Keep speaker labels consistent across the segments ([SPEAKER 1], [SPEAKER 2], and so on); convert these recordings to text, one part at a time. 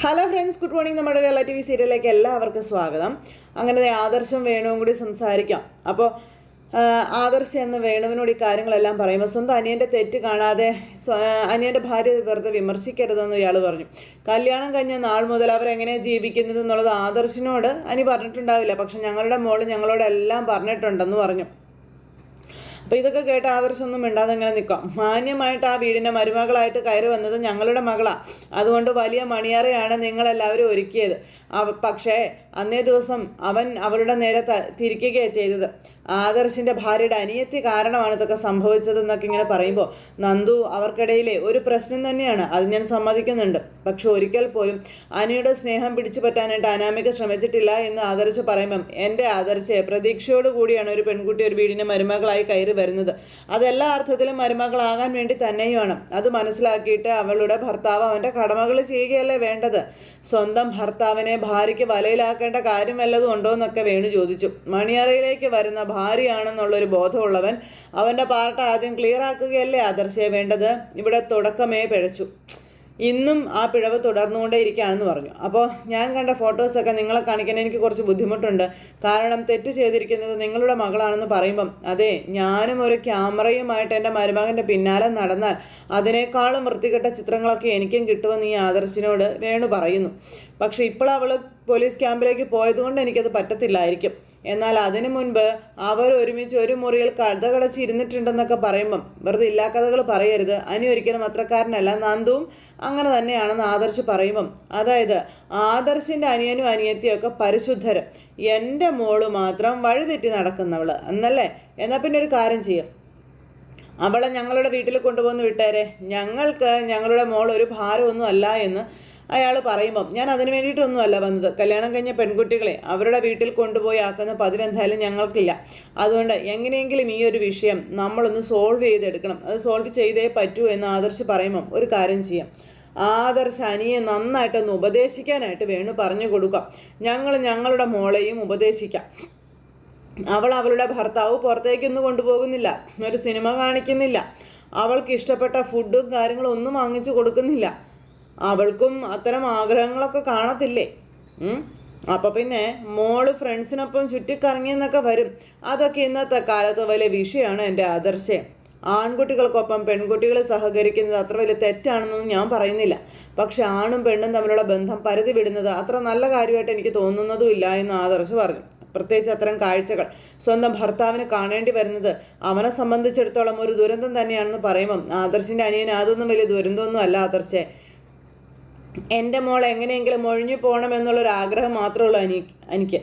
[SPEAKER 1] Hello friends good morning നമ്മുടെ Kerala T V സീരിയലിലേക്ക് എല്ലാവർക്കും സ്വാഗതം. അങ്ങനെ ആദർശം വേണുവും കൂടി സംസാരിക്കാം. അപ്പോൾ ആദർശ് എന്ന വേണുവിനോട് ഈ കാര്യങ്ങളെല്ലാം പറയുമ്പോൾ സ്വന്തം അനിയന്റെ തെറ്റ് കാണാതെ അനിയന്റെ ഭാര്യ വെറുതെ വിമർശിക്കരുതെന്ന് ഇയാൾ പറഞ്ഞു. കല്യാണം കഴിഞ്ഞ നാൾ മുതൽ അവരെങ്ങനെയാണ് ജീവിക്കുന്നത് എന്നുള്ളത് ആദർശിനോട് അനി പറഞ്ഞിട്ടുണ്ടാവില്ല. പക്ഷെ ഞങ്ങളുടെ മോൾ ഞങ്ങളോടെല്ലാം പറഞ്ഞിട്ടുണ്ടെന്ന് പറഞ്ഞു. അപ്പോൾ ഇതൊക്കെ കേട്ട് ആദർശമൊന്നും മിണ്ടാതെ ഇങ്ങനെ നിൽക്കാം. മാന്യമായിട്ട് ആ വീടിന്റെ മരുമകളായിട്ട് കയറി വന്നത് ഞങ്ങളുടെ മകളാ. അതുകൊണ്ട് വലിയ മണിയറയാണ് നിങ്ങളെല്ലാവരും ഒരുക്കിയത്. പക്ഷേ അന്നേ ദിവസം അവൻ അവളുടെ നേരെ തിരിക്കുകയാണ് ചെയ്തത്. ആദർശിന്റെ ഭാര്യയുടെ അനിയത്തി കാരണമാണ് ഇതൊക്കെ സംഭവിച്ചതെന്നൊക്കെ ഇങ്ങനെ പറയുമ്പോൾ നന്ദു അവർക്കിടയിലെ ഒരു പ്രശ്നം തന്നെയാണ്. അത് ഞാൻ സമ്മതിക്കുന്നുണ്ട്. പക്ഷെ ഒരിക്കൽ പോലും അനിയുടെ സ്നേഹം പിടിച്ചു പറ്റാനായിട്ട് അനാമിക ശ്രമിച്ചിട്ടില്ല എന്ന് ആദർശ് പറയുമ്പം എന്റെ ആദർശയെ പ്രതീക്ഷയോട് കൂടിയാണ് ഒരു പെൺകുട്ടി ഒരു വീടിന്റെ മരുമകളായി കയറി വരുന്നത്. അതെല്ലാ അർത്ഥത്തിലും മരുമകളാകാൻ വേണ്ടി തന്നെയുമാണ്. അത് മനസ്സിലാക്കിയിട്ട് അവളുടെ ഭർത്താവ് അവന്റെ കടമകൾ ചെയ്യുകയല്ലേ വേണ്ടത്? സ്വന്തം ഭർത്താവിനെ ഭാര്യയ്ക്ക് വലയിലാക്കേണ്ട കാര്യം വല്ലതും ഉണ്ടോ എന്നൊക്കെ വേണു ചോദിച്ചു. മണിയറയിലേക്ക് വരുന്ന ഭാര്യയാണെന്നുള്ളൊരു ബോധമുള്ളവൻ അവന്റെ പാർട്ട് ആദ്യം ക്ലിയർ ആക്കുകയല്ലേ ആദർശയെ വേണ്ടത്? ഇവിടെ തുടക്കമേ പിഴച്ചു. ഇന്നും ആ പിഴവ് തുടർന്നുകൊണ്ടേയിരിക്കുകയാണെന്ന് പറഞ്ഞു. അപ്പോൾ ഞാൻ കണ്ട ഫോട്ടോസൊക്കെ നിങ്ങളെ കാണിക്കാൻ എനിക്ക് കുറച്ച് ബുദ്ധിമുട്ടുണ്ട്. കാരണം തെറ്റ് ചെയ്തിരിക്കുന്നത് നിങ്ങളുടെ മകളാണെന്ന് പറയുമ്പം അതെ ഞാനും ഒരു ക്യാമറയുമായിട്ട് എന്റെ മരുമകന്റെ പിന്നാലെ നടന്നാൽ അതിനേക്കാളും വൃത്തികെട്ട ചിത്രങ്ങളൊക്കെ എനിക്കും കിട്ടുമെന്ന് ഈ ആദർശിനോട് വേണു പറയുന്നു. പക്ഷേ ഇപ്പോൾ അവൾ പോലീസ് ക്യാമ്പിലേക്ക് പോയതുകൊണ്ട് എനിക്കത് പറ്റത്തില്ലായിരിക്കും. എന്നാൽ അതിനു മുൻപ് അവർ ഒരുമിച്ച് ഒരു മുറിയിൽ കഥകളച്ച് ഇരുന്നിട്ടുണ്ടെന്നൊക്കെ പറയുമ്പം വെറുതെ ഇല്ലാ കഥകൾ പറയരുത്. അനി ഒരിക്കലും അത്രക്കാരനല്ല. നന്ദുവും അങ്ങനെ തന്നെയാണെന്ന് ആദർശ് പറയുമ്പം. അതായത് ആദർശിന്റെ അനിയനും അനിയത്തിയൊക്കെ പരിശുദ്ധര്. എന്റെ മോൾ മാത്രം വഴിതെറ്റി നടക്കുന്നവൾ. എന്നല്ലേ? എന്നാൽ പിന്നെ ഒരു കാര്യം ചെയ്യാം. അവളെ ഞങ്ങളുടെ വീട്ടിൽ കൊണ്ടുപോകുന്ന വിട്ടേരെ. ഞങ്ങൾക്ക് ഞങ്ങളുടെ മോൾ ഒരു ഭാരമൊന്നും അല്ല എന്ന് അയാൾ പറയുമ്പം ഞാൻ അതിന് വേണ്ടിയിട്ടൊന്നും അല്ല വന്നത്. കല്യാണം കഴിഞ്ഞ പെൺകുട്ടികളെ അവരുടെ വീട്ടിൽ കൊണ്ടുപോയി ആക്കുന്ന പതിവ് എന്തായാലും ഞങ്ങൾക്കില്ല. അതുകൊണ്ട് എങ്ങനെയെങ്കിലും ഈ ഒരു വിഷയം നമ്മളൊന്ന് സോൾവ് ചെയ്തെടുക്കണം. അത് സോൾവ് ചെയ്തേ പറ്റൂ എന്ന് ആദർശ് പറയുമ്പം ഒരു കാര്യം ചെയ്യാം. ആദർശ് അനിയെ നന്നായിട്ടൊന്ന് ഉപദേശിക്കാനായിട്ട് വേണു പറഞ്ഞു കൊടുക്കാം. ഞങ്ങൾ ഞങ്ങളുടെ മോളെയും ഉപദേശിക്കാം. അവൾ അവളുടെ ഭർത്താവ് പുറത്തേക്കൊന്നും കൊണ്ടുപോകുന്നില്ല. ഒരു സിനിമ കാണിക്കുന്നില്ല. അവൾക്ക് ഇഷ്ടപ്പെട്ട ഫുഡും കാര്യങ്ങളും ഒന്നും വാങ്ങിച്ചു കൊടുക്കുന്നില്ല. അവൾക്കും അത്തരം ആഗ്രഹങ്ങളൊക്കെ കാണത്തില്ലേ? അപ്പൊ പിന്നെ മോൾ ഫ്രണ്ട്സിനൊപ്പം ചുറ്റിക്കറങ്ങിയെന്നൊക്കെ വരും. അതൊക്കെ ഇന്നത്തെ കാലത്ത് വലിയ വിഷയമാണ് എന്റെ ആദർശം. ആൺകുട്ടികൾക്കൊപ്പം പെൺകുട്ടികൾ സഹകരിക്കുന്നത് അത്ര വലിയ തെറ്റാണെന്നൊന്നും ഞാൻ പറയുന്നില്ല. പക്ഷെ ആണും പെണ്ണും തമ്മിലുള്ള ബന്ധം പരിധി വിടുന്നത് അത്ര നല്ല കാര്യമായിട്ട് എനിക്ക് തോന്നുന്നതുമില്ല എന്ന് ആദർശ് പറഞ്ഞു. പ്രത്യേകിച്ച് അത്തരം കാഴ്ചകൾ. സ്വന്തം ഭർത്താവിന് കാണേണ്ടി വരുന്നത് അവനെ സംബന്ധിച്ചിടത്തോളം ഒരു ദുരന്തം തന്നെയാണെന്ന് പറയുമ്പം ആദർശിന്റെ അനിയൻ അതൊന്നും വലിയ ദുരന്തമൊന്നും അല്ല ആദർശേ. എന്റെ മോൾ എങ്ങനെയെങ്കിലും ഒഴിഞ്ഞു പോകണം എന്നുള്ളൊരു ആഗ്രഹം മാത്രമേ ഉള്ളൂ അനി എനിക്ക്.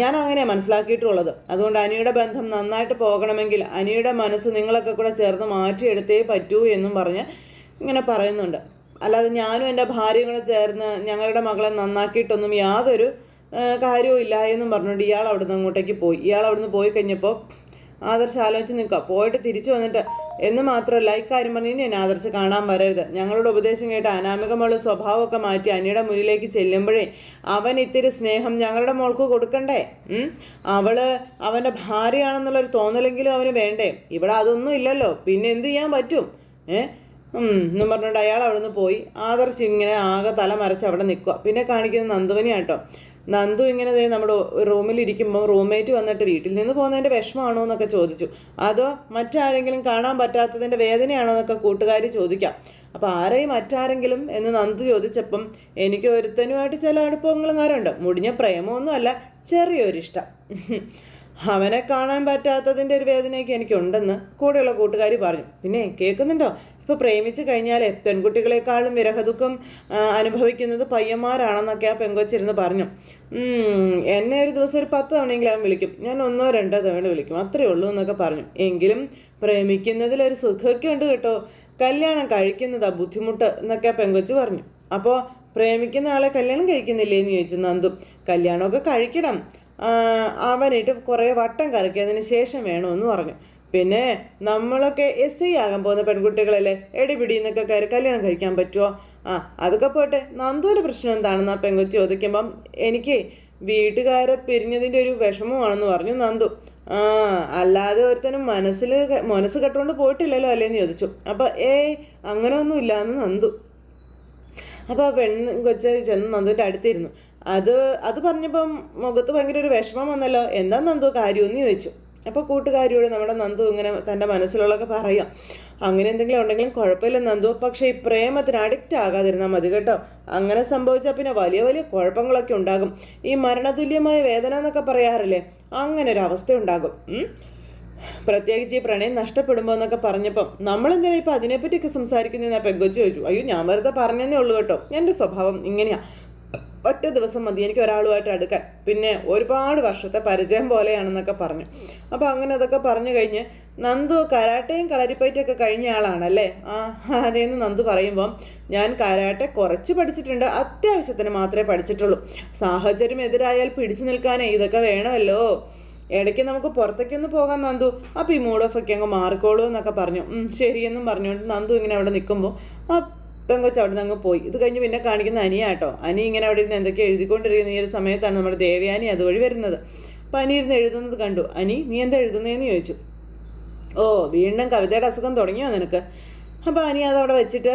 [SPEAKER 1] ഞാൻ അങ്ങനെ മനസ്സിലാക്കിയിട്ടുള്ളത്. അതുകൊണ്ട് അനിയുടെ ബന്ധം നന്നായിട്ട് പോകണമെങ്കിൽ അനിയുടെ മനസ്സ് നിങ്ങളൊക്കെ കൂടെ ചേർന്ന് മാറ്റിയെടുത്തേ പറ്റൂ എന്നും പറഞ്ഞ് ഇങ്ങനെ പറയുന്നുണ്ട്. അല്ലാതെ ഞാനും എന്റെ ഭാര്യയും കൂടെ ചേർന്ന് ഞങ്ങളുടെ മകളെ നന്നാക്കിയിട്ടൊന്നും യാതൊരു കാര്യവും ഇല്ല എന്നും പറഞ്ഞുകൊണ്ട് ഇയാൾ അവിടുന്ന് അങ്ങോട്ടേക്ക് പോയി. ഇയാൾ അവിടുന്ന് പോയി കഴിഞ്ഞപ്പോൾ ആദർശ് ആലോചിച്ച് നിൽക്കുക. പോയിട്ട് തിരിച്ചു വന്നിട്ട് എന്ന് മാത്രമല്ല ഇക്കാര്യം പറഞ്ഞ് ഇനി ആദർശ് കാണാൻ വരരുത്. ഞങ്ങളുടെ ഉപദേശം കേട്ട് അനാമികമുള്ള സ്വഭാവമൊക്കെ മാറ്റി അനിയുടെ മുന്നിലേക്ക് ചെല്ലുമ്പോഴേ അവൻ ഇത്തിരി സ്നേഹം ഞങ്ങളുടെ മോൾക്ക് കൊടുക്കണ്ടേ? അവൾ അവന്റെ ഭാര്യയാണെന്നുള്ളൊരു തോന്നലെങ്കിലും അവന് വേണ്ടേ? ഇവിടെ അതൊന്നും ഇല്ലല്ലോ. പിന്നെ എന്ത് ചെയ്യാൻ പറ്റും? ഏ? എന്നും പറഞ്ഞുകൊണ്ട് അയാൾ അവിടുന്ന് പോയി. ആദർശ് ഇങ്ങനെ ആകെ തല മറച്ച് അവിടെ നിൽക്കുക. പിന്നെ കാണിക്കുന്നത് നന്ദുവിനെയാട്ടോ നന്ദു ഇങ്ങനെ ദേ നമ്മുടെ റൂമിൽ ഇരിക്കുമ്പോൾ റൂംമേറ്റ് വന്നിട്ട് വീട്ടിൽ നിന്ന് പോകുന്നതിന്റെ വിഷമമാണോ എന്നൊക്കെ ചോദിച്ചു. അതോ മറ്റാരെങ്കിലും കാണാൻ പറ്റാത്തതിന്റെ വേദനയാണോ എന്നൊക്കെ കൂട്ടുകാർ ചോദിക്കാം. അപ്പോൾ ആരെയും മറ്റാരെങ്കിലും എന്ന് നന്ദു ചോദിച്ചപ്പം എനിക്ക് ഒരുത്തനുമായിട്ട് ചില അടുപ്പങ്ങളും കാര്യമുണ്ട്. മുടിഞ്ഞ പ്രേമമൊന്നുമല്ല ചെറിയൊരിഷ്ടം. അവനെ കാണാൻ പറ്റാത്തതിന്റെ ഒരു വേദനയൊക്കെ എനിക്കുണ്ടെന്ന് കൂടെയുള്ള കൂട്ടുകാരി പറഞ്ഞു. പിന്നെ കേൾക്കുന്നുണ്ടോ? ഇപ്പോൾ പ്രേമിച്ചു കഴിഞ്ഞാൽ പെൺകുട്ടികളെക്കാളും വിരഹദുഃഖം അനുഭവിക്കുന്നത് പയ്യന്മാരാണെന്നൊക്കെ ആ പെങ്കൊച്ചിരുന്ന് പറഞ്ഞു. എന്നെ ഒരു ദിവസം ഒരു പത്ത് തവണയെങ്കിലും അവൻ വിളിക്കും. ഞാൻ ഒന്നോ രണ്ടോ തവണ വിളിക്കും. അത്രേ ഉള്ളൂ എന്നൊക്കെ പറഞ്ഞു. എങ്കിലും പ്രേമിക്കുന്നതിൽ ഒരു സുഖമൊക്കെ ഉണ്ട് കേട്ടോ. കല്യാണം കഴിക്കുന്നതാ ബുദ്ധിമുട്ട് എന്നൊക്കെ ആ പെങ്കൊച്ച് പറഞ്ഞു. അപ്പോൾ പ്രേമിക്കുന്ന ആളെ കല്യാണം കഴിക്കുന്നില്ലേ എന്ന് ചോദിച്ചു നന്ദു. കല്യാണമൊക്കെ കഴിക്കണം. ആ, അവനിട്ട് കുറേ വട്ടം കറക്കിയതിന് ശേഷം വേണമെന്ന് പറഞ്ഞു. പിന്നെ നമ്മളൊക്കെ എസ് ഐ ആകാൻ പോകുന്ന പെൺകുട്ടികളല്ലേ? എടിപിടി എന്നൊക്കെ കയറി കല്യാണം കഴിക്കാൻ പറ്റുമോ ആ അതൊക്കെ പോട്ടെ. നന്ദുവിന്റെ പ്രശ്നം എന്താണെന്ന് ആ പെങ്കൊച്ച് ചോദിക്കുമ്പം എനിക്ക് വീട്ടുകാരെ പിരിഞ്ഞതിന്റെ ഒരു വിഷമമാണെന്ന് പറഞ്ഞു നന്ദു. ആ അല്ലാതെ ഒരുത്തനും മനസ്സിൽ മനസ്സ് കെട്ടുകൊണ്ട് പോയിട്ടില്ലല്ലോ അല്ലേന്ന് ചോദിച്ചു. അപ്പോൾ ഏയ് അങ്ങനെ ഒന്നും ഇല്ല എന്ന് നന്ദു. അപ്പോൾ ആ പെൺ കൊച്ച് ചെന്ന് നന്ദുവിന്റെ അടുത്തിരുന്നു. അത് അത് പറഞ്ഞപ്പം മുഖത്ത് ഭയങ്കര ഒരു വിഷമം വന്നല്ലോ. എന്താ നന്ദു കാര്യമെന്ന് ചോദിച്ചു. അപ്പോൾ കൂട്ടുകാരിയോട് നമ്മുടെ നന്ദു ഇങ്ങനെ തന്റെ മനസ്സിലുള്ളതൊക്കെ പറയാം. അങ്ങനെ എന്തെങ്കിലും ഉണ്ടെങ്കിലും കുഴപ്പമില്ല നന്ദു പക്ഷേ ഈ പ്രേമത്തിന് അഡിക്റ്റ് ആകാതിരുന്നാൽ മതി കേട്ടോ. അങ്ങനെ സംഭവിച്ചാൽ പിന്നെ വലിയ വലിയ കുഴപ്പങ്ങളൊക്കെ ഉണ്ടാകും. ഈ മരണതുല്യമായ വേദന എന്നൊക്കെ പറയാറില്ലേ അങ്ങനെ ഒരു അവസ്ഥ ഉണ്ടാകും പ്രത്യേകിച്ച് ഈ പ്രണയം നഷ്ടപ്പെടുമ്പോൾ എന്നൊക്കെ പറഞ്ഞപ്പം നമ്മളെന്തിനാ ഇപ്പം അതിനെപ്പറ്റിയൊക്കെ സംസാരിക്കുന്നതെന്ന് പെങ്കൊച്ചു ചോദിച്ചു. അയ്യോ ഞാൻ വെറുതെ പറഞ്ഞതേ ഉള്ളൂ കേട്ടോ. എന്റെ സ്വഭാവം ഇങ്ങനെയാ. ഒറ്റ ദിവസം മതി എനിക്ക് ഒരാളുമായിട്ട് അടുക്കാൻ. പിന്നെ ഒരുപാട് വർഷത്തെ പരിചയം പോലെയാണെന്നൊക്കെ പറഞ്ഞു. അപ്പോൾ അങ്ങനെ അതൊക്കെ പറഞ്ഞു കഴിഞ്ഞ് നന്ദു കരാട്ടയും കളരിപ്പയറ്റൊക്കെ കഴിഞ്ഞ ആളാണല്ലേ? ആ അതേന്ന് നന്ദു പറയുമ്പം ഞാൻ കരാട്ടെ കുറച്ച് പഠിച്ചിട്ടുണ്ട് അത്യാവശ്യത്തിന് മാത്രമേ പഠിച്ചിട്ടുള്ളൂ. സാഹചര്യം എതിരായാൽ പിടിച്ചു നിൽക്കാനേ ഇതൊക്കെ വേണമല്ലോ. ഇടയ്ക്ക് നമുക്ക് പുറത്തേക്കൊന്ന് പോകാൻ നന്ദു. അപ്പോൾ ഈ മൂഡ് ഓഫ് ഒക്കെ അങ്ങ് മാറിക്കോളൂ എന്നൊക്കെ പറഞ്ഞു. ശരിയെന്നും പറഞ്ഞുകൊണ്ട് നന്ദു ഇങ്ങനെ അവിടെ നിൽക്കുമ്പോൾ പെങ്കൊച്ച് അവിടെ നിന്ന് അങ്ങ് പോയി. ഇത് കഴിഞ്ഞ് പിന്നെ കാണിക്കുന്ന അനിയാട്ടോ അനി ഇങ്ങനെ അവിടെ ഇരുന്ന് എന്തൊക്കെ എഴുതിക്കൊണ്ടിരിക്കുന്ന ഈ ഒരു സമയത്താണ് നമ്മുടെ ദേവയാനി അതുവഴി വരുന്നത്. അപ്പം അനി ഇരുന്ന് എഴുതുന്നത് കണ്ടു. അനി നീ എന്താ എഴുതുന്നതെന്ന് ചോദിച്ചു. ഓ വീണ്ടും കവിതയുടെ അസുഖം തുടങ്ങിയോ നിനക്ക്? അപ്പോൾ അനി അതവിടെ വെച്ചിട്ട്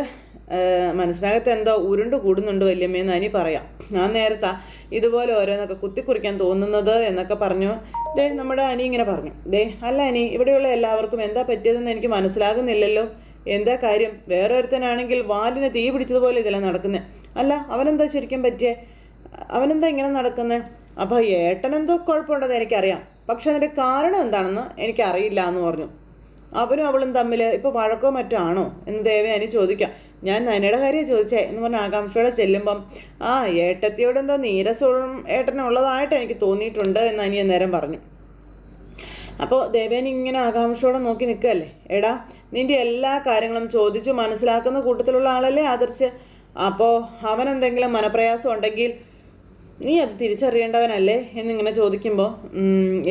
[SPEAKER 1] മനസ്സിനകത്ത് എന്തോ ഉരുണ്ട് കൂടുന്നുണ്ട് വല്യമ്മയെന്ന് അനി പറയാം. ഞാൻ നേരത്താ ഇതുപോലെ ഓരോന്നൊക്കെ കുത്തിക്കുറിക്കാൻ തോന്നുന്നത് എന്നൊക്കെ പറഞ്ഞു. ദേ നമ്മുടെ അനി ഇങ്ങനെ പറഞ്ഞു. ദേ അല്ല അനി ഇവിടെയുള്ള എല്ലാവർക്കും എന്താ പറ്റിയതെന്ന് എനിക്ക് മനസ്സിലാകുന്നില്ലല്ലോ. എന്താ കാര്യം? വേറൊരുത്തനാണെങ്കിൽ വാലിന് തീ പിടിച്ചതുപോലെ ഇതെല്ലാം നടക്കുന്നത് അല്ല അവനെന്താ ശരിക്കും പറ്റിയെ? അവനെന്താ ഇങ്ങനെ നടക്കുന്നത് അപ്പോൾ ഏട്ടനെന്തോ കുഴപ്പമുണ്ടെന്ന് എനിക്കറിയാം. പക്ഷെ അതിന്റെ കാരണം എന്താണെന്ന് എനിക്കറിയില്ല എന്ന് പറഞ്ഞു. അവനും അവളും തമ്മിൽ ഇപ്പോൾ വഴക്കോ മറ്റോ ആണോ എന്ന് ദേവയാനി ചോദിക്കാം. ഞാൻ നനയുടെ കാര്യം ചോദിച്ചേ എന്ന് പറഞ്ഞ ആകാംക്ഷയോടെ ചെല്ലുമ്പം ആ ഏട്ടത്തിയോട് എന്തോ നീരസവും ഏട്ടനുള്ളതായിട്ട് എനിക്ക് തോന്നിയിട്ടുണ്ട് എന്ന് അനിയ നേരം പറഞ്ഞു. അപ്പോൾ ദേവേനി ഇങ്ങനെ ആകാംക്ഷയോടെ നോക്കി നിൽക്കുകയല്ലേ? എടാ നിന്റെ എല്ലാ കാര്യങ്ങളും ചോദിച്ചു മനസ്സിലാക്കുന്ന കൂട്ടത്തിലുള്ള ആളല്ലേ ആദർശ്? അപ്പോൾ അവൻ എന്തെങ്കിലും മനപ്രയാസം ഉണ്ടെങ്കിൽ നീ അത് തിരിച്ചറിയേണ്ടവനല്ലേ എന്നിങ്ങനെ ചോദിക്കുമ്പോൾ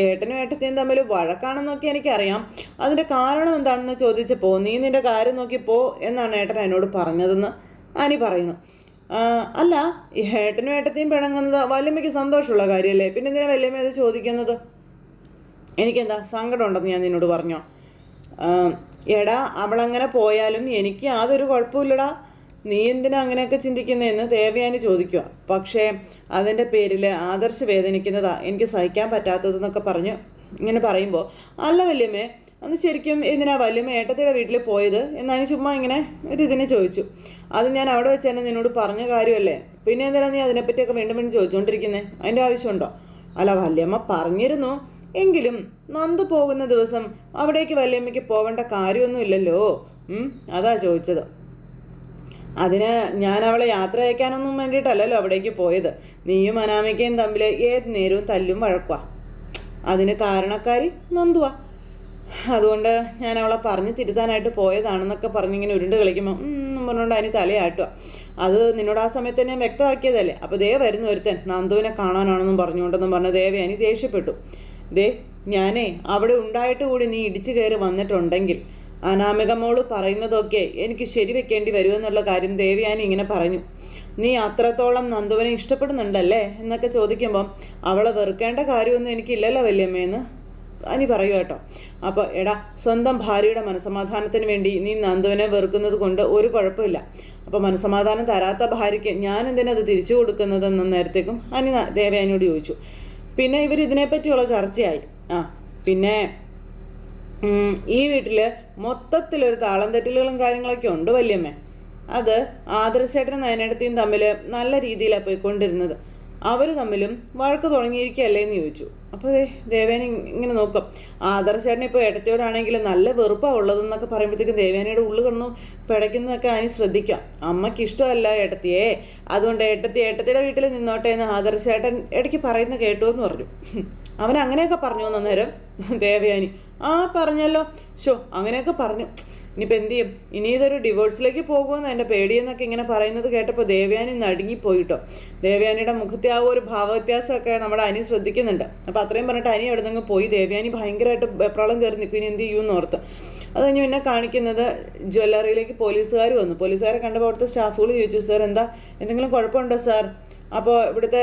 [SPEAKER 1] ഏട്ടനും ഏട്ടത്തെയും തമ്മിൽ വഴക്കാണെന്നൊക്കെ എനിക്കറിയാം. അതിന്റെ കാരണം എന്താണെന്ന് ചോദിച്ചപ്പോൾ നീ നിന്റെ കാര്യം നോക്കി പോ എന്നാണ് ഏട്ടൻ എന്നോട് പറഞ്ഞതെന്ന് അനി പറയുന്നു. അല്ല ഏട്ടനും ഏട്ടത്തെയും പിണങ്ങുന്നത് വല്യമ്മയ്ക്ക് സന്തോഷമുള്ള കാര്യമല്ലേ പിന്നെ എന്തിനാ വല്യമ്മ അത് ചോദിക്കുന്നത്? എനിക്കെന്താ സങ്കടം ഉണ്ടെന്ന് ഞാൻ നിന്നോട് പറഞ്ഞോ? എടാ അവളങ്ങനെ പോയാലും എനിക്ക് യാതൊരു കുഴപ്പമില്ലടാ. നീ എന്തിനാ അങ്ങനെയൊക്കെ ചിന്തിക്കുന്നതെന്ന് ദേവയാനി ചോദിക്കുക പക്ഷേ അതിന്റെ പേരിൽ ആദർശ് വേദനിക്കുന്നതാ. എനിക്ക് സഹിക്കാൻ പറ്റാത്തതെന്നൊക്കെ പറഞ്ഞ് ഇങ്ങനെ പറയുമ്പോൾ അല്ല വല്യമ്മേ അന്ന് ശരിക്കും എന്തിനാ വല്യമ്മ ഏട്ടത്തിയുടെ വീട്ടിൽ പോയത്? എന്നതിന് ചുമ്മാ ഇങ്ങനെ ഒരു ഇതിനെ ചോദിച്ചു. അത് ഞാൻ അവിടെ വെച്ച് തന്നെ നിന്നോട് പറഞ്ഞ കാര്യമല്ലേ? പിന്നെ എന്തിനാ നീ അതിനെപ്പറ്റിയൊക്കെ വീണ്ടും വീണ്ടും ചോദിച്ചുകൊണ്ടിരിക്കുന്നത് അതിന്റെ ആവശ്യമുണ്ടോ? അല്ല വല്യമ്മ പറഞ്ഞിരുന്നു. എങ്കിലും നന്ദു പോകുന്ന ദിവസം അവിടേക്ക് വല്യമ്മയ്ക്ക് പോകേണ്ട കാര്യമൊന്നുമില്ലല്ലോ. അതാ ചോദിച്ചത്. അതിന് ഞാൻ അവളെ യാത്ര അയക്കാനൊന്നും വേണ്ടിയിട്ടല്ലല്ലോ അവിടേക്ക് പോയത്. നീയും അനാമിക്കയും തമ്മിൽ ഏത് നേരവും തല്ലും വഴക്കുക അതിന് കാരണക്കാരി നന്ദുവാ. അതുകൊണ്ട് ഞാൻ അവളെ പറഞ്ഞ് തിരുത്താനായിട്ട് പോയതാണെന്നൊക്കെ പറഞ്ഞിങ്ങനെ ഉരുണ്ട് കളിക്കുമ്പോൾ പറഞ്ഞുകൊണ്ട് അതിന് തലയാട്ടുക അത് നിന്നോട് ആ സമയത്ത് ഞാൻ വ്യക്തമാക്കിയതല്ലേ. അപ്പോൾ ദേ വരുന്നു ഒരുത്തൻ. നന്ദുവിനെ കാണാനാണെന്നും പറഞ്ഞുകൊണ്ടെന്നും പറഞ്ഞ ദേവയാനി ദേഷ്യപ്പെട്ടു. ദേ ഞാനേ അവിടെ ഉണ്ടായിട്ട് കൂടി നീ ഇടിച്ചു കയറി വന്നിട്ടുണ്ടെങ്കിൽ. അനാമിക മോൾ പറയുന്നതൊക്കെ എനിക്ക് ശരിവെക്കേണ്ടി വരുമെന്നുള്ള കാര്യം ദേവിയാനി ഇങ്ങനെ പറഞ്ഞു. നീ അത്രത്തോളം നന്ദുവിനെ ഇഷ്ടപ്പെടുന്നുണ്ടല്ലേ എന്നൊക്കെ ചോദിക്കുമ്പം അവളെ വെറുക്കേണ്ട കാര്യമൊന്നും എനിക്കില്ലല്ലോ വല്യമ്മയെന്ന് അനി പറയൂ കേട്ടോ. അപ്പോൾ എടാ സ്വന്തം ഭാര്യയുടെ മനസമാധാനത്തിന് വേണ്ടി നീ നന്ദുവിനെ വെറുക്കുന്നത് കൊണ്ട് ഒരു കുഴപ്പമില്ല. അപ്പോൾ മനസമാധാനം തരാത്ത ഭാര്യയ്ക്ക് ഞാൻ എന്തിനത് തിരിച്ചു കൊടുക്കുന്നതെന്ന് നേരത്തേക്കും അനി ദേവയാനിയോട് ചോദിച്ചു. പിന്നെ ഇവർ ഇതിനെപ്പറ്റിയുള്ള ചർച്ചയായി. ആ പിന്നെ ഈ വീട്ടിൽ മൊത്തത്തിലൊരു താളം തെറ്റലുകളും കാര്യങ്ങളൊക്കെ ഉണ്ട് വല്യമ്മേ. അത് ആദർശേട്ടനും നയനടത്തിയും തമ്മിൽ നല്ല രീതിയിലാണ് പോയിക്കൊണ്ടിരുന്നത്. അവർ തമ്മിലും വഴക്ക് തുടങ്ങിയിരിക്കുകയല്ലേ എന്ന് ചോദിച്ചു. അപ്പോൾ അതെ ദേവേന ഇങ്ങനെ നോക്കും. ആദർശേട്ടൻ ഇപ്പോൾ ഇടത്തോടാണെങ്കിൽ നല്ല വെറുപ്പാണ് ഉള്ളതെന്നൊക്കെ പറയുമ്പോഴത്തേക്കും ദേവേനയുടെ ഉള്ളു കണ്ണു പിടയ്ക്കുന്നതൊക്കെ അതിന് ശ്രദ്ധിക്കാം. അമ്മയ്ക്ക് ഇഷ്ടമല്ല ഏട്ടത്തിയെ. അതുകൊണ്ട് ഏട്ടത്തി ഏട്ടത്തിയുടെ വീട്ടിൽ നിന്നോട്ടെ എന്ന് ആദർശേട്ടൻ ഇടയ്ക്ക് പറയുന്ന കേട്ടു എന്ന് പറഞ്ഞു. അവൻ അങ്ങനെയൊക്കെ പറഞ്ഞു അന്നേരം ദേവയാനി ആ പറഞ്ഞല്ലോ. ഷോ അങ്ങനെയൊക്കെ പറഞ്ഞു. ഇനിയിപ്പോൾ എന്ത് ചെയ്യും? ഇനി ഇതൊരു ഡിവോഴ്സിലേക്ക് പോകുമെന്ന് എന്റെ പേടിയെന്നൊക്കെ ഇങ്ങനെ പറയുന്നത് കേട്ടപ്പോൾ ദേവയാനി നടുങ്ങിപ്പോയിട്ടോ ദേവയാനിയുടെ മുഖത്തെ ആ ഒരു ഭാവവ്യത്യാസമൊക്കെ നമ്മുടെ അനി ശ്രദ്ധിക്കുന്നുണ്ട്. അപ്പോൾ അത്രയും പറഞ്ഞിട്ട് അനി അവിടെ നിന്ന് പോയി. ദേവയാനി ഭയങ്കരമായിട്ട് വെപ്രാളം കയറി നിൽക്കും. ഇനി എന്ത് ചെയ്യുമെന്ന് ഓർത്ത്. അത് കഴിഞ്ഞ് പിന്നെ കാണിക്കുന്നത് ജ്വല്ലറിയിലേക്ക് പോലീസുകാർ വന്നു. പോലീസുകാരെ കണ്ടപ്പോൾ അവിടുത്തെ സ്റ്റാഫുകൾ ചോദിച്ചു സാർ എന്താ? എന്തെങ്കിലും കുഴപ്പമുണ്ടോ സാർ? അപ്പോൾ ഇവിടുത്തെ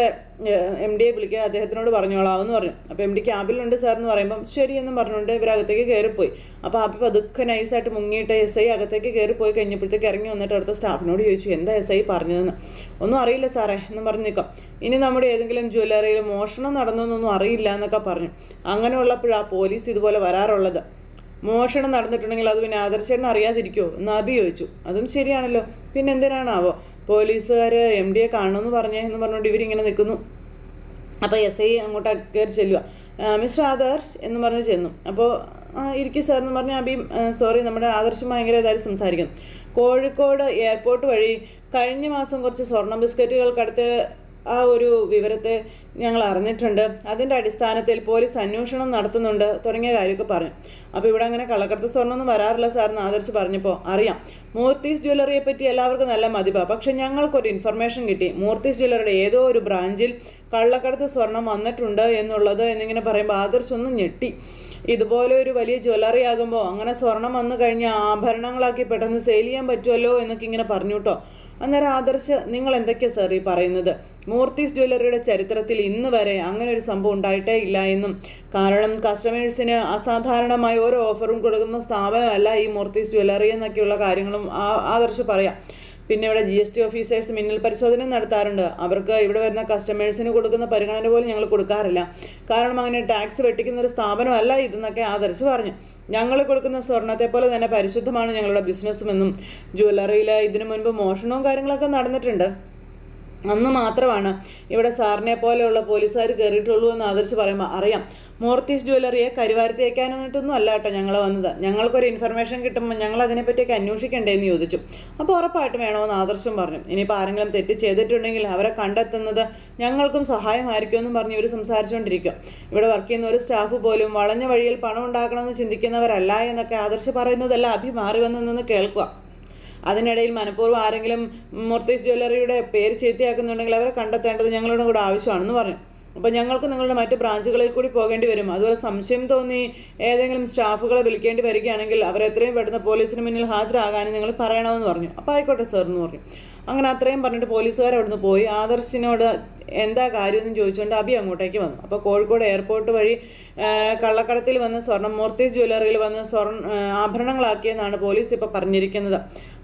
[SPEAKER 1] എം ഡിയെ വിളിക്കുക അദ്ദേഹത്തിനോട് പറഞ്ഞോളാം എന്ന് പറഞ്ഞു അപ്പോൾ എം ഡി ക്യാബിലുണ്ട് സാർ എന്ന് പറയുമ്പം ശരിയെന്നും പറഞ്ഞുകൊണ്ട് ഇവരകത്തേക്ക് കയറിപ്പോയി അപ്പോൾ അപ്പി പതുക്കെ നൈസായിട്ട് മുങ്ങിയിട്ട് എസ് ഐ അകത്തേക്ക് കയറിപ്പോയി കഴിഞ്ഞപ്പോഴത്തേക്ക് ഇറങ്ങി വന്നിട്ട് അടുത്ത സ്റ്റാഫിനോട് ചോദിച്ചു എന്താ എസ് ഐ പറഞ്ഞതെന്ന്? ഒന്നും അറിയില്ല സാറേ എന്ന് പറഞ്ഞു നിൽക്കാം ഇനി നമ്മുടെ ഏതെങ്കിലും ജ്വല്ലറിയിൽ മോഷണം നടന്നതെന്നൊന്നും അറിയില്ല എന്നൊക്കെ പറഞ്ഞു. അങ്ങനെയുള്ളപ്പോഴാണ് പോലീസ് ഇതുപോലെ വരാറുള്ളത്. മോഷണം നടന്നിട്ടുണ്ടെങ്കിൽ അത് പിന്നെ ആദർശേട്ടൻ അറിയാതിരിക്കുമോ എന്ന് അഭി ചോദിച്ചു. അതും ശരിയാണല്ലോ. പിന്നെ എന്തിനാണാവോ? പോലീസുകാർ എം ഡിയെ കാണുമെന്ന് പറഞ്ഞേ എന്ന് പറഞ്ഞുകൊണ്ട് ഇവരിങ്ങനെ നിൽക്കുന്നു. അപ്പോൾ എസ് ഐ അങ്ങോട്ട് കയറി ചെല്ലുക മിസ്റ്റർ ആദർശ് എന്ന് പറഞ്ഞ് ചെന്നു. അപ്പോൾ ഇരിക്കും സാർ എന്ന് പറഞ്ഞാൽ അബി സോറി നമ്മുടെ ആദർശം ഭയങ്കര ഇതായിട്ട് സംസാരിക്കുന്നു. കോഴിക്കോട് എയർപോർട്ട് വഴി കഴിഞ്ഞ മാസം കുറച്ച് സ്വർണ ബിസ്ക്കറ്റുകൾക്കടുത്ത് ആ ഒരു വിവരത്തെ ഞങ്ങൾ അറിഞ്ഞിട്ടുണ്ട്. അതിന്റെ അടിസ്ഥാനത്തിൽ പോലീസ് അന്വേഷണം നടത്തുന്നുണ്ട് തുടങ്ങിയ കാര്യമൊക്കെ പറഞ്ഞു. അപ്പോൾ ഇവിടെ അങ്ങനെ കള്ളക്കടത്ത് സ്വർണമൊന്നും വരാറില്ല സാർ എന്ന് ആദർശ് പറഞ്ഞപ്പോൾ അറിയാം. മൂർത്തീസ് ജ്വല്ലറിയെ പറ്റി എല്ലാവർക്കും നല്ല മതിപ്പാണ് പക്ഷെ ഞങ്ങൾക്കൊരു ഇൻഫർമേഷൻ കിട്ടി. മൂർത്തീസ് ജ്വല്ലറിയുടെ ഏതോ ഒരു ബ്രാഞ്ചിൽ കള്ളക്കടത്ത് സ്വർണം വന്നിട്ടുണ്ട് എന്നുള്ളത് എന്നിങ്ങനെ പറയുമ്പോൾ ആദർശ് ഒന്നും ഞെട്ടി. ഇതുപോലെ ഒരു വലിയ ജ്വല്ലറി ആകുമ്പോൾ അങ്ങനെ സ്വർണം വന്നു കഴിഞ്ഞാൽ ആഭരണങ്ങളാക്കി പെട്ടെന്ന് സെയിൽ ചെയ്യാൻ പറ്റുമല്ലോ എന്നൊക്കെ ഇങ്ങനെ പറഞ്ഞു കേട്ടോ. അന്നേരം ആദർശ് നിങ്ങൾ എന്തൊക്കെയാണ് സാർ ഈ പറയുന്നത്? മൂർത്തീസ് ജ്വല്ലറിയുടെ ചരിത്രത്തിൽ ഇന്ന് വരെ അങ്ങനെ ഒരു സംഭവം ഉണ്ടായിട്ടേ ഇല്ല എന്നും. കാരണം കസ്റ്റമേഴ്സിന് അസാധാരണമായ ഓരോ ഓഫറും കൊടുക്കുന്ന സ്ഥാപനമല്ല ഈ മൂർത്തീസ് ജ്വല്ലറി എന്നൊക്കെയുള്ള കാര്യങ്ങളും ആദർശം പറയാം. പിന്നെ ഇവിടെ ജി എസ് ടി ഓഫീസേഴ്സ് മിന്നൽ പരിശോധന നടത്താറുണ്ട്. അവർക്ക് ഇവിടെ വരുന്ന കസ്റ്റമേഴ്സിന് കൊടുക്കുന്ന പരിഗണന പോലും ഞങ്ങൾ കൊടുക്കാറില്ല. കാരണം അങ്ങനെ ടാക്സ് വെട്ടിക്കുന്ന ഒരു സ്ഥാപനമല്ല ഇതെന്നൊക്കെ ആദർശ് പറഞ്ഞു. ഞങ്ങൾ കൊടുക്കുന്ന സ്വർണത്തെ പോലെ തന്നെ പരിശുദ്ധമാണ് ഞങ്ങളുടെ ബിസിനസ്സുമെന്നും. ജ്വല്ലറിയിൽ ഇതിനു മുൻപ് മോഷണവും കാര്യങ്ങളൊക്കെ നടന്നിട്ടുണ്ട്. അന്ന് മാത്രമാണ് ഇവിടെ സാറിനെ പോലെയുള്ള പോലീസുകാർ കയറിയിട്ടുള്ളൂ എന്ന് ആദർശ് പറയുമ്പോൾ അറിയാം. മൂർത്തീസ് ജ്വല്ലറിയെ കരുവാരത്തി വയ്ക്കാനായിട്ടൊന്നും അല്ല കേട്ടോ ഞങ്ങൾ വന്നത്. ഞങ്ങൾക്കൊരു ഇൻഫർമേഷൻ കിട്ടുമ്പോൾ ഞങ്ങൾ അതിനെപ്പറ്റിയൊക്കെ അന്വേഷിക്കണ്ടേ എന്ന് ചോദിച്ചു. അപ്പോൾ ഉറപ്പായിട്ടും വേണമെന്ന് ആദർശം പറഞ്ഞു. ഇനിയിപ്പോൾ ആരെങ്കിലും തെറ്റ് ചെയ്തിട്ടുണ്ടെങ്കിൽ അവരെ കണ്ടെത്തുന്നത് ഞങ്ങൾക്കും സഹായമായിരിക്കുമെന്നും പറഞ്ഞ് ഇവർ സംസാരിച്ചുകൊണ്ടിരിക്കും ഇവിടെ വർക്ക് ചെയ്യുന്ന ഒരു സ്റ്റാഫ് പോലും വളഞ്ഞ വഴിയിൽ പണം ഉണ്ടാക്കണമെന്ന് ചിന്തിക്കുന്നവരല്ല എന്നൊക്കെ ആദർശ് പറയുന്നതല്ല അഭിമാറി വന്നു നിന്ന് കേൾക്കുക. അതിനിടയിൽ മനഃപൂർവം ആരെങ്കിലും മുർത്തീസ് ജ്വല്ലറിയുടെ പേര് ചീത്തയാക്കുന്നുണ്ടെങ്കിൽ അവരെ കണ്ടെത്തേണ്ടത് ഞങ്ങളുടെ കൂടെ ആവശ്യമാണെന്ന് പറഞ്ഞു. അപ്പോൾ ഞങ്ങൾക്ക് നിങ്ങളുടെ മറ്റ് ബ്രാഞ്ചുകളിൽ കൂടി പോകേണ്ടി വരും. അതുപോലെ സംശയം തോന്നി ഏതെങ്കിലും സ്റ്റാഫുകളെ വിളിക്കേണ്ടി വരികയാണെങ്കിൽ അവരെത്രയും പെട്ടെന്ന് പോലീസിന് മുന്നിൽ ഹാജരാകാനും നിങ്ങൾ പറയണമെന്ന് പറഞ്ഞു. അപ്പോൾ ആയിക്കോട്ടെ സാർ എന്ന് പറഞ്ഞു. അങ്ങനെ അത്രയും പറഞ്ഞിട്ട് പോലീസുകാർ അവിടുന്ന് പോയി. ആദർശിനോട് എന്താ കാര്യമെന്ന് ചോദിച്ചുകൊണ്ട് അബി അങ്ങോട്ടേക്ക് വന്നു. അപ്പോൾ കോഴിക്കോട് എയർപോർട്ട് വഴി കള്ളക്കടത്തിൽ വന്ന് സ്വർണം മൂർത്തീസ് ജ്വല്ലറിയിൽ വന്ന് സ്വർണ ആഭരണങ്ങളാക്കിയെന്നാണ് പോലീസ് ഇപ്പോൾ പറഞ്ഞിരിക്കുന്നത്.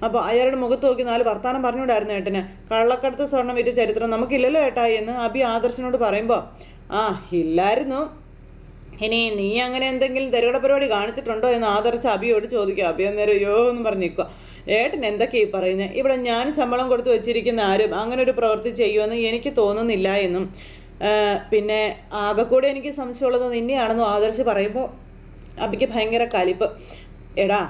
[SPEAKER 1] അപ്പോൾ അയാളുടെ മുഖത്ത് നോക്കി നാല് വർത്താനം പറഞ്ഞുകൊണ്ടായിരുന്നു ഏട്ടന്. കള്ളക്കടത്ത് സ്വർണം വിറ്റ ചരിത്രം നമുക്കില്ലല്ലോ ഏട്ടായി എന്ന് അബി ആദർശിനോട് പറയുമ്പോൾ ആ ഇല്ലായിരുന്നു. ഇനി നീ അങ്ങനെ എന്തെങ്കിലും തിരകട പരിപാടി കാണിച്ചിട്ടുണ്ടോ? എന്ന് ആദർശ അബിയോട് ചോദിക്കുക അബി അന്നേരം അയ്യോ എന്ന് പറഞ്ഞു നിൽക്കുക ഏട്ടൻ എന്തൊക്കെ ഈ പറയുന്നത് ഇവിടെ ഞാൻ ശമ്പളം കൊടുത്തു വെച്ചിരിക്കുന്ന ആരും അങ്ങനെ ഒരു പ്രവൃത്തി ചെയ്യുമെന്ന് എനിക്ക് തോന്നുന്നില്ല എന്നും. പിന്നെ ആകെക്കൂടെ എനിക്ക് സംശയമുള്ളത് നിന്നെയാണെന്നും ആദർശ് പറയുമ്പോൾ അബിക്ക് ഭയങ്കര കലിപ്പ്. എടാ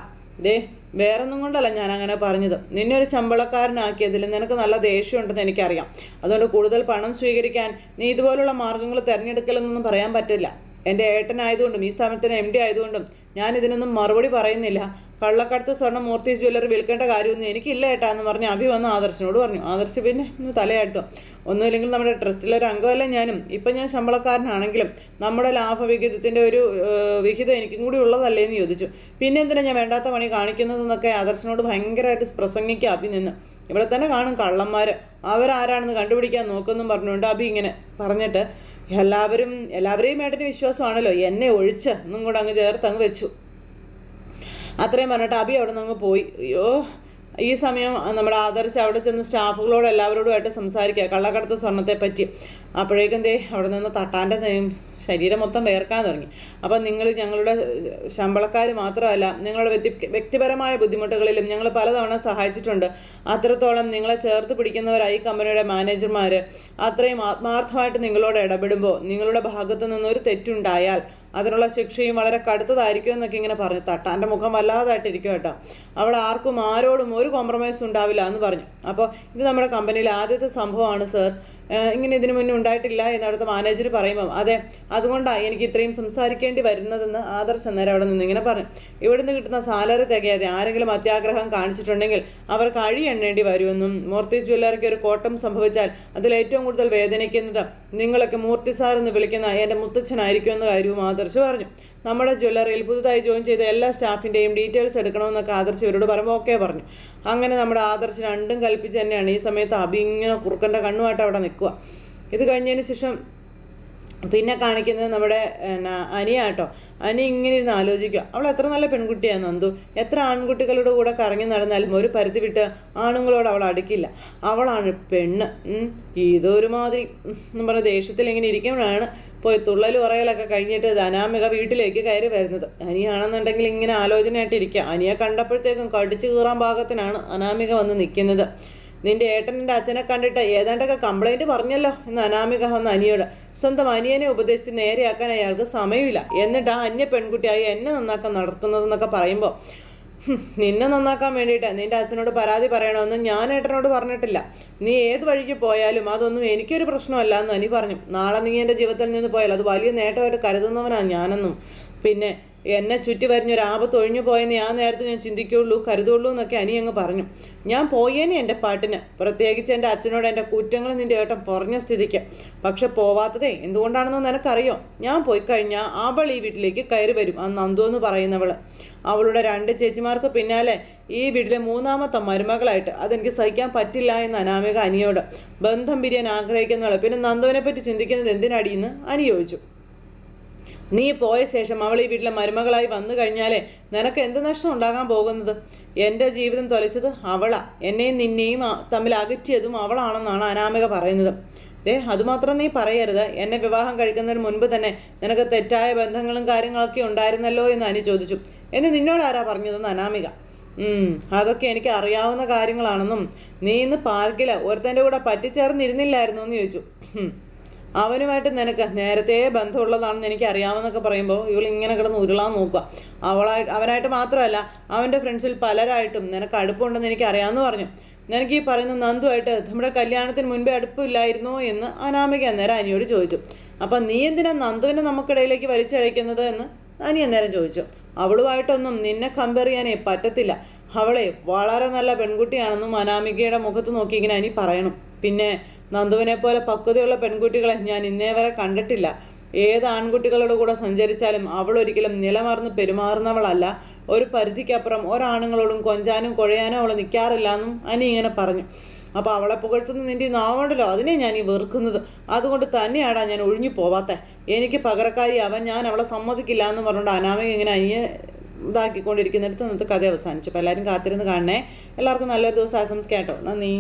[SPEAKER 1] ദേ വേറൊന്നും കൊണ്ടല്ല ഞാൻ അങ്ങനെ പറഞ്ഞത്. നിന്നെ ഒരു ശമ്പളക്കാരനാക്കിയതിൽ നിനക്ക് നല്ല ദേഷ്യമുണ്ടെന്ന് എനിക്കറിയാം. അതുകൊണ്ട് കൂടുതൽ പണം സ്വീകരിക്കാൻ നീ ഇതുപോലുള്ള മാർഗങ്ങൾ തിരഞ്ഞെടുക്കലെന്നൊന്നും പറയാൻ പറ്റില്ല. എന്റെ ഏട്ടനായതുകൊണ്ടും ഈ സ്ഥാപനത്തിന് എം ഡി ആയതുകൊണ്ടും ഞാൻ ഇതിനൊന്നും മറുപടി പറയുന്നില്ല. കള്ളക്കടത്ത് സ്വർണം മൂർത്തി ജ്വല്ലറി വിൽക്കേണ്ട കാര്യമൊന്നും എനിക്കില്ല ഏട്ടാ എന്ന് പറഞ്ഞ് അഭി വന്ന് ആദർശനോട് പറഞ്ഞു. ആദർശ് പിന്നെ തലയാട്ടോ. ഒന്നുമില്ലെങ്കിൽ നമ്മുടെ ട്രസ്റ്റിലെ ഒരു അംഗമല്ല ഞാനും. ഇപ്പം ഞാൻ ശമ്പളക്കാരനാണെങ്കിലും നമ്മുടെ ലാഭവിഹിതത്തിന്റെ ഒരു വിഹിതം എനിക്കും കൂടി ഉള്ളതല്ലേ എന്ന് ചോദിച്ചു. പിന്നെ എന്തിനാ ഞാൻ വേണ്ടാത്ത പണി കാണിക്കുന്നതെന്നൊക്കെ ആദർശനോട് ഭയങ്കരമായിട്ട് പ്രസംഗിക്കുക അഭി നിന്ന്. ഇവിടെ തന്നെ കാണും കള്ളന്മാർ അവരാരാണെന്ന് കണ്ടുപിടിക്കാൻ നോക്കുമെന്നും പറഞ്ഞുകൊണ്ട് അഭി ഇങ്ങനെ പറഞ്ഞിട്ട് എല്ലാവരും എല്ലാവരെയും ഏട്ടന് വിശ്വാസമാണല്ലോ. എന്നെ ഒഴിച്ച് എന്നും കൂടെ അങ്ങ് ചേർത്ത് അങ്ങ് വെച്ചു. അത്രയും പറഞ്ഞിട്ട് അബി അവിടെ നിന്ന് പോയി. അയ്യോ ഈ സമയം നമ്മുടെ ആദർശ് അവിടെ ചെന്ന് സ്റ്റാഫുകളോട് എല്ലാവരോടുമായിട്ട് സംസാരിക്കുക കള്ളക്കടത്ത് സ്വർണത്തെ പറ്റി. അപ്പോഴേക്കും ദേ അവിടെ നിന്ന് തട്ടാന്റെ ശരീരം മൊത്തം വേർക്കാൻ തുടങ്ങി. അപ്പം നിങ്ങൾ ഞങ്ങളുടെ ശമ്പളക്കാർ മാത്രമല്ല നിങ്ങളുടെ വ്യക്തി വ്യക്തിപരമായ ബുദ്ധിമുട്ടുകളിലും ഞങ്ങൾ പലതവണ സഹായിച്ചിട്ടുണ്ട്. അത്രത്തോളം നിങ്ങളെ ചേർത്ത് പിടിക്കുന്നവരായി കമ്പനിയുടെ മാനേജർമാർ അത്രയും ആത്മാർത്ഥമായിട്ട് നിങ്ങളോട് ഇടപെടുമ്പോൾ നിങ്ങളുടെ ഭാഗത്തു നിന്നൊരു തെറ്റുണ്ടായാൽ അതിനുള്ള ശിക്ഷയും വളരെ കടുത്തതായിരിക്കും എന്നൊക്കെ ഇങ്ങനെ പറഞ്ഞു. തട്ടാന്റെ മുഖം വല്ലാതായിട്ടിരിക്കും കേട്ടോ. അവിടെ ആർക്കും ആരോടും ഒരു കോംപ്രമൈസ് ഉണ്ടാവില്ല എന്ന് പറഞ്ഞു. അപ്പോൾ ഇത് നമ്മുടെ കമ്പനിയിൽ ആദ്യത്തെ സംഭവമാണ് സർ ഇങ്ങനെ ഇതിനു മുന്നേ ഉണ്ടായിട്ടില്ല എന്ന് അവിടുത്തെ മാനേജർ പറയുമ്പം അതെ അതുകൊണ്ടാണ് എനിക്ക് ഇത്രയും സംസാരിക്കേണ്ടി വരുന്നതെന്ന് ആദർശ് അന്നേരം അവിടെ നിന്ന് ഇങ്ങനെ പറഞ്ഞു. ഇവിടുന്ന് കിട്ടുന്ന സാലറി തികയാതെ ആരെങ്കിലും അത്യാഗ്രഹം കാണിച്ചിട്ടുണ്ടെങ്കിൽ അവർ കഴി എണ്ണേണ്ടി വരുമെന്നും മൂർത്തി ജ്വല്ലറിക്ക് ഒരു കോട്ടം സംഭവിച്ചാൽ അതിൽ ഏറ്റവും കൂടുതൽ വേദനിക്കുന്നത് നിങ്ങളൊക്കെ മൂർത്തി സാർ എന്ന് വിളിക്കുന്ന എന്റെ മുത്തച്ഛനായിരിക്കും എന്ന് കാര്യവും ആദർശ് പറഞ്ഞു. നമ്മുടെ ജ്വല്ലറിയിൽ പുതുതായി ജോയിൻ ചെയ്ത എല്ലാ സ്റ്റാഫിന്റെയും ഡീറ്റെയിൽസ് എടുക്കണമെന്നൊക്കെ ആദർശ് ഇവരോട് പറയുമ്പോൾ ഓക്കെ പറഞ്ഞു. അങ്ങനെ നമ്മുടെ ആദർശ് രണ്ടും കൽപ്പിച്ച് തന്നെയാണ്. ഈ സമയത്ത് അബി ഇങ്ങനെ കുറുക്കന്റെ കണ്ണുമായിട്ട് അവിടെ നിൽക്കുക. ഇത് കഴിഞ്ഞതിന് ശേഷം പിന്നെ കാണിക്കുന്നത് നമ്മുടെ അനിയാട്ടോ അനി ഇങ്ങനെ ഇരുന്ന് ആലോചിക്കുക. അവൾ എത്ര നല്ല പെൺകുട്ടിയാണ് നന്ദു. എത്ര ആൺകുട്ടികളുടെ കൂടെ കറങ്ങി നടന്നാലും ഒരു പരിധി വിട്ട് ആണുങ്ങളോട് അവൾ അടുക്കില്ല. അവളാണ് പെണ്ണ്. ഇതൊരുമാതിരി എന്ന് പറഞ്ഞ ദേഷ്യത്തിൽ ഇങ്ങനെ ഇരിക്കുമ്പോഴാണ് പോയി തുള്ളൽ പറയലൊക്കെ കഴിഞ്ഞിട്ട് ധനാമിക വീട്ടിലേക്ക് കയറി വരുന്നത്. അനിയാണെന്നുണ്ടെങ്കിൽ ഇങ്ങനെ ആലോചനയായിട്ട് ഇരിക്കുക അനിയെ കണ്ടപ്പോഴത്തേക്കും കടിച്ചു കീറാൻ പാകത്തിനാണ് അനാമിക വന്ന് നിൽക്കുന്നത്. നിന്റെ ഏട്ടന്റെ അച്ഛനെ കണ്ടിട്ട് ഏതാണ്ടൊക്കെ കംപ്ലൈന്റ് പറഞ്ഞല്ലോ എന്ന് അനാമിക വന്ന അനിയോട്. സ്വന്തം അനിയനെ ഉപദേശിച്ച് നേരെയാക്കാൻ അയാൾക്ക് സമയമില്ല. എന്നിട്ട് ആ അന്യ പെൺകുട്ടിയായി എന്നെ നന്നാക്കാൻ നടത്തുന്നതെന്നൊക്കെ പറയുമ്പോൾ നിന്നെ നന്നാക്കാൻ വേണ്ടിയിട്ട് നിന്റെ അച്ഛനോട് പരാതി പറയണമെന്ന് ഞാൻ ഏട്ടനോട് പറഞ്ഞിട്ടില്ല. നീ ഏത് വഴിക്ക് പോയാലും അതൊന്നും എനിക്കൊരു പ്രശ്നമല്ല എന്ന് അനി പറഞ്ഞു. നാളെ നീ എന്റെ ജീവിതത്തിൽ നിന്ന് പോയാൽ അത് വലിയ നേട്ടമായിട്ട് കരുതുന്നവനാണ് ഞാനെന്നും. പിന്നെ എന്നെ ചുറ്റി വരിഞ്ഞൊരു ആപത്ത് ഒഴിഞ്ഞു പോയെന്ന് ഞാൻ നേരത്തെ ഞാൻ ചിന്തിക്കുള്ളൂ കരുതുള്ളൂ എന്നൊക്കെ അനി അങ്ങ് പറഞ്ഞു. ഞാൻ പോയേനെ എന്റെ പാട്ടിന്. പ്രത്യേകിച്ച് എന്റെ അച്ഛനോട് എന്റെ കുറ്റങ്ങൾ നിന്റെ ഏട്ടൻ പറഞ്ഞ സ്ഥിതിക്ക്. പക്ഷെ പോവാത്തതേ എന്തുകൊണ്ടാണെന്ന് നിനക്കറിയോ? ഞാൻ പോയി കഴിഞ്ഞാൽ അവൾ ഈ വീട്ടിലേക്ക് കയറി വരും ആ നന്ദു എന്ന് പറയുന്നവൾ അവളുടെ രണ്ട് ചേച്ചിമാർക്ക് പിന്നാലെ ഈ വീട്ടിലെ മൂന്നാമത്തെ മരുമകളായിട്ട് അതെനിക്ക് സഹിക്കാൻ പറ്റില്ല എന്ന് അനാമിക അനിയോട് ബന്ധം പിരിയാൻ ആഗ്രഹിക്കുന്നവൾ പിന്നെ നന്ദുവിനെ പറ്റി ചിന്തിക്കുന്നത് എന്തിനടിയെന്ന് അനി നീ പോയ ശേഷം അവൾ ഈ വീട്ടിലെ മരുമകളായി വന്നു കഴിഞ്ഞാലേ നിനക്ക് എന്ത് നഷ്ടം ഉണ്ടാകാൻ പോകുന്നത്? എന്റെ ജീവിതം തൊലച്ചത് അവളാ. എന്നെയും നിന്നെയും തമ്മിൽ അകറ്റിയതും അവളാണെന്നാണ് അനാമിക പറയുന്നത്. ദേ അതുമാത്രം നീ പറയരുത്. എന്നെ വിവാഹം കഴിക്കുന്നതിന് മുൻപ് തന്നെ നിനക്ക് തെറ്റായ ബന്ധങ്ങളും കാര്യങ്ങളൊക്കെ ഉണ്ടായിരുന്നല്ലോ എന്ന് അനി ചോദിച്ചു. എന്ന് നിന്നോട് ആരാ പറഞ്ഞതെന്ന് അനാമിക? അതൊക്കെ എനിക്ക് അറിയാവുന്ന കാര്യങ്ങളാണെന്നും നീ ഇന്ന് പാർക്കിൽ ഒരുത്തന്റെ കൂടെ പറ്റിച്ചേർന്നിരുന്നില്ലായിരുന്നു എന്ന് ചോദിച്ചു. അവനുമായിട്ട് നിനക്ക് നേരത്തെ ബന്ധമുള്ളതാണെന്ന് എനിക്ക് അറിയാമെന്നൊക്കെ പറയുമ്പോൾ ഇവൾ ഇങ്ങനെ കിടന്ന് ഉരുളാൻ നോക്കുക. അവളായിട്ട് അവനായിട്ട് മാത്രമല്ല അവന്റെ ഫ്രണ്ട്സിൽ പലരായിട്ടും നിനക്ക് അടുപ്പമുണ്ടെന്ന് എനിക്ക് അറിയാമെന്ന് പറഞ്ഞു. നിനക്ക് ഈ പറയുന്ന നന്ദുമായിട്ട് നമ്മുടെ കല്യാണത്തിന് മുൻപേ അടുപ്പില്ലായിരുന്നോ എന്ന് അനാമിക അന്നേരം അനിയോട് ചോദിച്ചു. അപ്പം നീ എന്തിനാ നന്ദുവിനെ നമുക്കിടയിലേക്ക് വലിച്ചഴയ്ക്കുന്നത് എന്ന് അനി അന്നേരം ചോദിച്ചു. അവളുമായിട്ടൊന്നും നിന്നെ കമ്പയർ ചെയ്യാനേ പറ്റത്തില്ല. അവളെ വളരെ നല്ല പെൺകുട്ടിയാണെന്നും അനാമികയുടെ മുഖത്ത് നോക്കി ഇങ്ങനെ അനി പറയണം. പിന്നെ നന്ദുവിനെ പോലെ പക്വതയുള്ള പെൺകുട്ടികളെ ഞാൻ ഇന്നേ വരെ കണ്ടിട്ടില്ല. ഏത് ആൺകുട്ടികളുടെ കൂടെ സഞ്ചരിച്ചാലും അവൾ ഒരിക്കലും നിലമറന്ന് പെരുമാറുന്നവളല്ല. ഒരു പരിധിക്കപ്പുറം ഒരാണുങ്ങളോടും കൊഞ്ചാനും കുഴയാനും അവൾ നിൽക്കാറില്ല എന്നും അനി ഇങ്ങനെ പറഞ്ഞു. അപ്പോൾ അവളെ പുകഴ്ത്തുന്ന നിന്റെ ഈ നാവുണ്ടല്ലോ അതിനെ ഞാൻ ഈ വെറുക്കുന്നത്. അതുകൊണ്ട് തന്നെയാടാ ഞാൻ ഒഴിഞ്ഞു പോവാത്ത. എനിക്ക് പകരക്കാരി അവൻ ഞാൻ അവളെ സമ്മതിക്കില്ല എന്ന് പറഞ്ഞുകൊണ്ട് അനാമിക ഇങ്ങനെ അനിയെ ഇതാക്കിക്കൊണ്ടിരിക്കുന്നിടത്ത് ഇന്നത്തെ കഥ അവസാനിച്ചു. അപ്പോൾ എല്ലാവരും കാത്തിരുന്ന് കാണണേ. എല്ലാവർക്കും നല്ലൊരു ദിവസം ആശംസിക്കാം കേട്ടോ. നന്ദി.